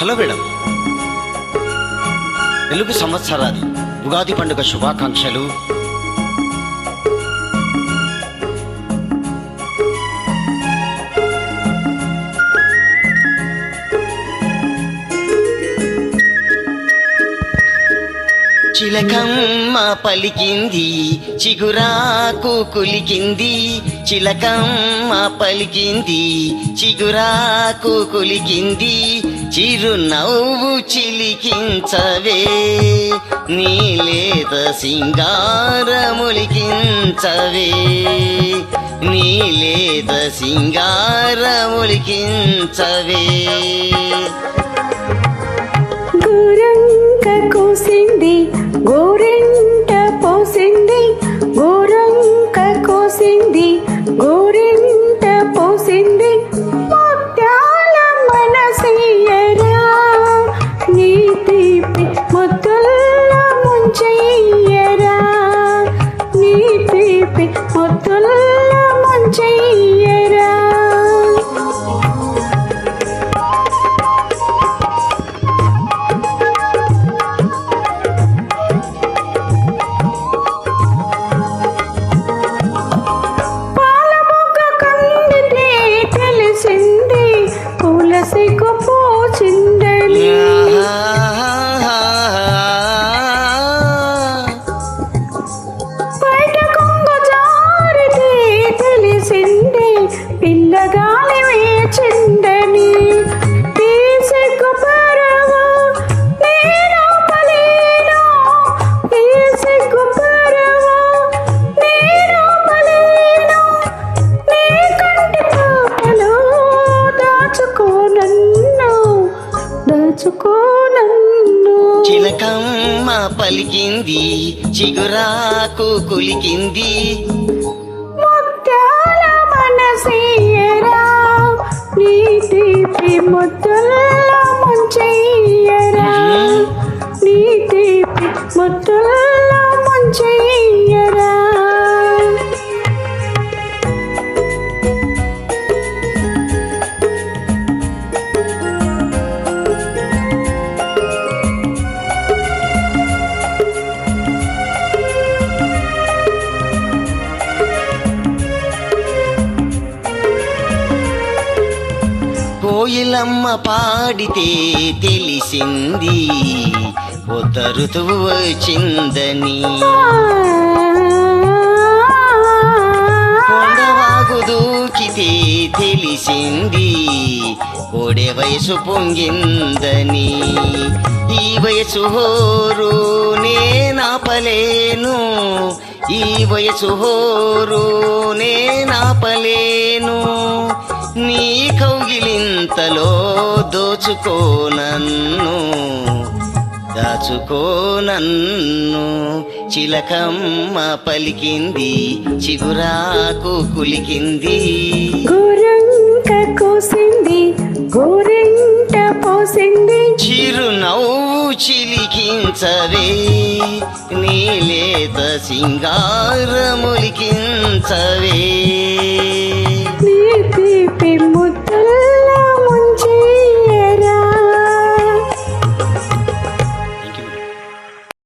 Hello madam. Telugu సంవత్సరాది ఉగాది పండుగ శుభాకాంక్షలు. చిలకమ్మ పలికింది చిగురాకు కులికింది. చిలకమ్మ పలికింది చిగురాకు కులికింది. చిరునవ్వు చిలికించవే నీలేత సింగారములికించవే. నీలేత సింగారములికించవే. గోరంక కోసింది గోర చిలకమ్మ పలికింది చిగురాకు కులికింది. ముత్యాల మనసీయరా నీ తీపి ముద్దుల ముంచెయ్యరా. నీ తీపి ముద్దుల ముంచెయ్యరా. కోయిలమ్మ పాడితే తెలిసింది. కొత్త ఋతువు వచ్చిందని. కొండవాగు దూకితే తెలిసింది. కోడే వయసు పొంగిందని. ఈ వయసు హోరు నేనాపలేను ఈ వయసు హోరు నేనాపలేను నీ కౌగిలింతలో దోచుకో నన్ను దాచుకో నన్ను. చిలకమ్మ పలికింది చిగురాకు కులికింది. గోరంక కోసింది గోరెంట పోసింది. చిరునవ్వు చిలికించవే నీలేత సింగారములికించవే.